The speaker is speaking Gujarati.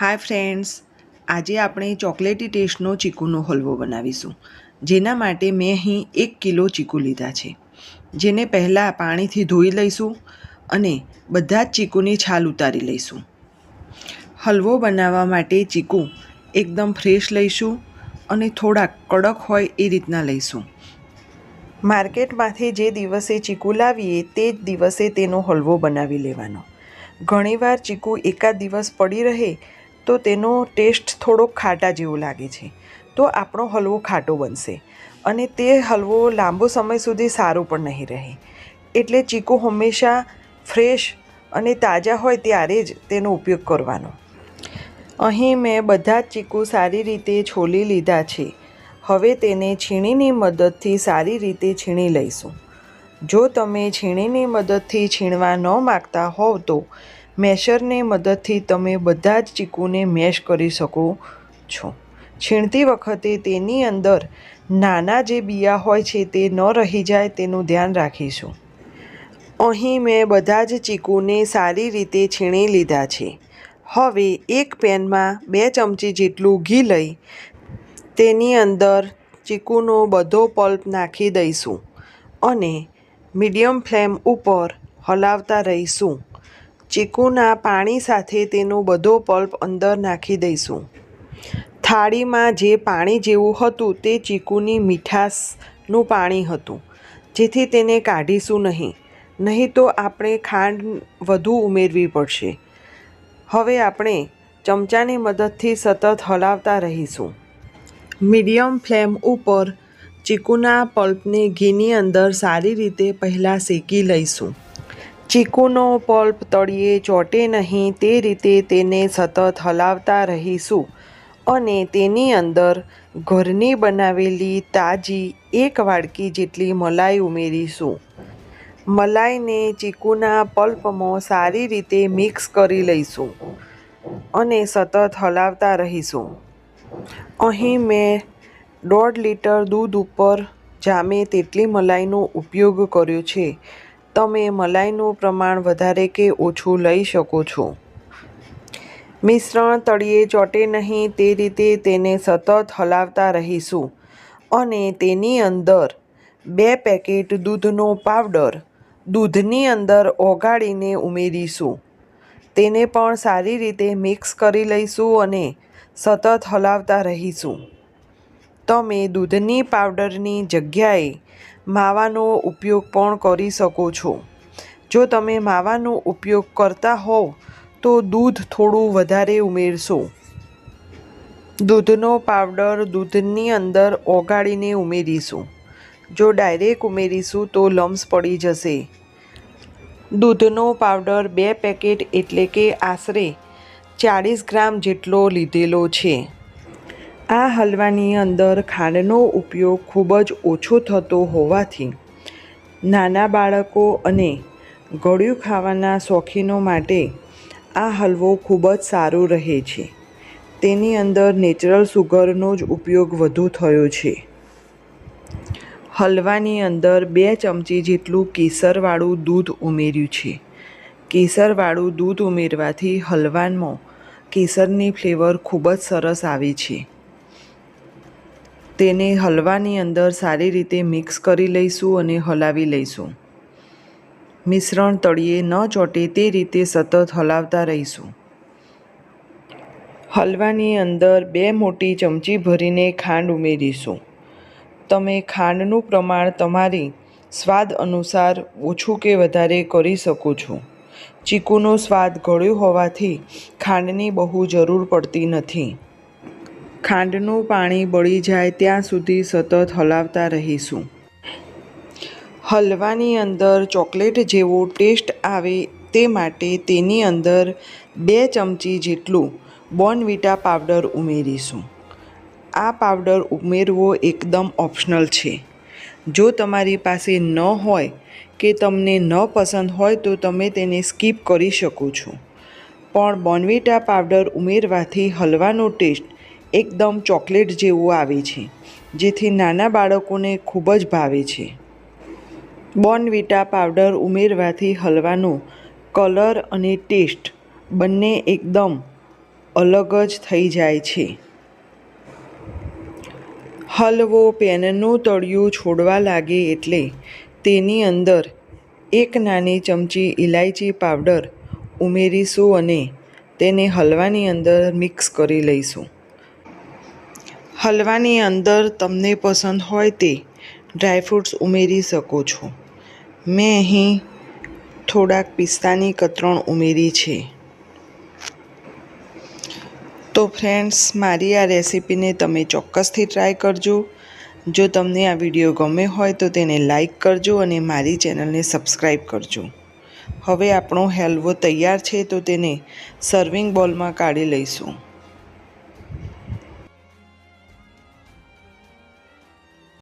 હાય ફ્રેન્ડ્સ, આજે આપણે ચોકલેટી ટેસ્ટનો ચીકુનો હલવો બનાવીશું. જેના માટે મેં અહીં એક કિલો ચીકુ લીધા છે. જેને પહેલાં પાણીથી ધોઈ લઈશું અને બધા જ ચીકુની છાલ ઉતારી લઈશું. હલવો બનાવવા માટે ચીકુ એકદમ ફ્રેશ લઈશું અને થોડાક કડક હોય એ રીતના લઈશું. માર્કેટમાંથી જે દિવસે ચીકુ લાવીએ તે જ દિવસે તેનો હલવો બનાવી લેવાનો. ઘણીવાર ચીકુ એકાદ દિવસ પડી રહે તો તેનો ટેસ્ટ થોડોક ખાટા જેવો લાગે છે. તો આપણો હલવો ખાટો બનશે. અને તે હલવો લાંબો સમય સુધી સારો પણ નહીં રહે. એટલે ચીકુ હંમેશા ફ્રેશ અને તાજા હોય ત્યારે જ તેનો ઉપયોગ કરવાનો. અહીં મેં બધા જ ચીકુ સારી રીતે છોલી લીધા છે. હવે તેને છીણીની મદદથી સારી રીતે છીણી લઈશું. જો તમે છીણીની મદદથી છીણવા ન માગતા હોવ તો મેશરની મદદથી તમે બધા જ ચીકુને મેશ કરી શકો છો. છીણતી વખતે તેની અંદર નાના જે બિયા હોય છે તે ન રહી જાય તેનું ધ્યાન રાખીશું. અહીં મેં બધા જ ચીકુને સારી રીતે છીણી લીધા છે. હવે એક પેનમાં બે ચમચી જેટલું ઘી લઈ તેની અંદર ચીકુનો બધો પલ્પ નાખી દઈશું અને મીડિયમ ફ્લેમ ઉપર હલાવતા રહીશું. ચીકુના પાણી સાથે તેનો બધો પલ્પ અંદર નાખી દઈશું. થાળીમાં જે પાણી જેવું હતું તે ચીકુની મીઠાશનું પાણી હતું, જેથી તેને કાઢીશું નહીં. નહીં તો આપણે ખાંડ વધુ ઉમેરવી પડશે. હવે આપણે ચમચાની મદદથી સતત હલાવતા રહીશું. મીડિયમ ફ્લેમ ઉપર ચીકુના પલ્પને ઘીની અંદર સારી રીતે પહેલાં શેકી લઈશું. ચીકુનો પલ્પ તળિયે ચોંટે નહીં તે રીતે તેને સતત હલાવતા રહીશું. અને તેની અંદર ઘરની બનાવેલી તાજી એક વાડકી જેટલી મલાઈ ઉમેરીશું. મલાઈને ચીકુના પલ્પમાં સારી રીતે મિક્સ કરી લઈશું અને સતત હલાવતા રહીશું. અહીં મેં દોઢ લીટર દૂધ ઉપર જામે તેટલી મલાઈનો ઉપયોગ કર્યો છે. તમે મલાઈનું પ્રમાણ વધારે કે ઓછું લઈ શકો છો? મિશ્રણ તળિયે ચોંટે નહીં, તે રીતે તેને સતત હલાવતા રહીશું. અને તેની અંદર બે પેકેટ દૂધનો પાવડર દૂધની અંદર ઓગાળીને ઉમેરીશું. તેને પણ સારી રીતે મિક્સ કરી લઈશું અને સતત હલાવતા રહીશું. તમે દૂધની પાવડરની જગ્યાએ માવાનો ઉપયોગ પણ કરી શકો છો. જો તમે માવાનો ઉપયોગ કરતા હોવ, તો દૂધ થોડું વધારે ઉમેરશો. દૂધનો પાવડર દૂધની અંદર ઓગાળીને ઉમેરીશું. જો ડાયરેક્ટ ઉમેરીશું, તો લમ્સ પડી જશે. દૂધનો પાવડર બે પેકેટ એટલે કે આશરે ચાળીસ ગ્રામ જેટલો લીધેલો છે. આ હલવાની અંદર ખાંડનો ઉપયોગ ખૂબ જ ઓછો થતો હોવાથી નાના બાળકો અને ગળ્યું ખાવાના શોખીનો માટે આ હલવો ખૂબ જ સારો રહે છે. તેની અંદર નેચરલ સુગરનો જ ઉપયોગ વધુ થયો છે. હલવાની અંદર બે ચમચી જેટલું કેસરવાળું દૂધ ઉમેર્યું છે. કેસરવાળું દૂધ ઉમેરવાથી હલવામાં કેસરની ફ્લેવર ખૂબ જ સરસ આવે છે. તેને હલવાની અંદર સારી રીતે મિક્સ કરી લઈશું અને હલાવી લઈશું. મિશ્રણ તળિયે ન ચોંટે તે રીતે સતત હલાવતા રહીશું. હલવાની અંદર બે મોટી ચમચી ભરીને ખાંડ ઉમેરીશું. તમે ખાંડનું પ્રમાણ તમારી સ્વાદ અનુસાર ઓછું કે વધારે કરી શકો છો. ચીકુનો સ્વાદ ગળ્યો હોવાથી ખાંડની બહુ જરૂર પડતી નથી. ખાંડનું પાણી બળી જાય ત્યાં સુધી સતત હલાવતા રહીશું. હલવાની અંદર ચોકલેટ જેવો ટેસ્ટ આવે તે માટે તેની અંદર બે ચમચી જેટલું બોર્નવિટા પાવડર ઉમેરીશું. આ પાવડર ઉમેરવો એકદમ ઓપ્શનલ છે. જો તમારી પાસે ન હોય કે તમને ન પસંદ હોય તો તમે તેને સ્કીપ કરી શકો છો. પણ બોર્નવિટા પાવડર ઉમેરવાથી હલવાનો ટેસ્ટ એકદમ ચોકલેટ જેવું આવે છે, જેથી નાના બાળકોને ખૂબ જ ભાવે છે. બોર્નવિટા પાવડર ઉમેરવાથી હલવાનો કલર અને ટેસ્ટ બંને એકદમ અલગ જ થઈ જાય છે. હલવો પેનનું તળિયું છોડવા લાગે એટલે તેની અંદર એક નાની ચમચી ઇલાયચી પાવડર ઉમેરીશું અને તેને હલવાની અંદર મિક્સ કરી લઈશું. હલવાની અંદર તમને પસંદ હોય તે ડ્રાયફ્રૂટ્સ ઉમેરી શકો છો. મેં અહીં થોડાક પિસ્તાની કતરણ ઉમેરી છે. તો ફ્રેન્ડ્સ, મારી આ રેસીપીને તમે ચોક્કસથી ટ્રાય કરજો. જો તમને આ વીડિયો ગમે હોય તો તેને લાઈક કરજો અને મારી ચેનલને સબસ્ક્રાઈબ કરજો. હવે આપણો હેલવો તૈયાર છે તો તેને સર્વિંગ બોલમાં કાઢી લઈશું.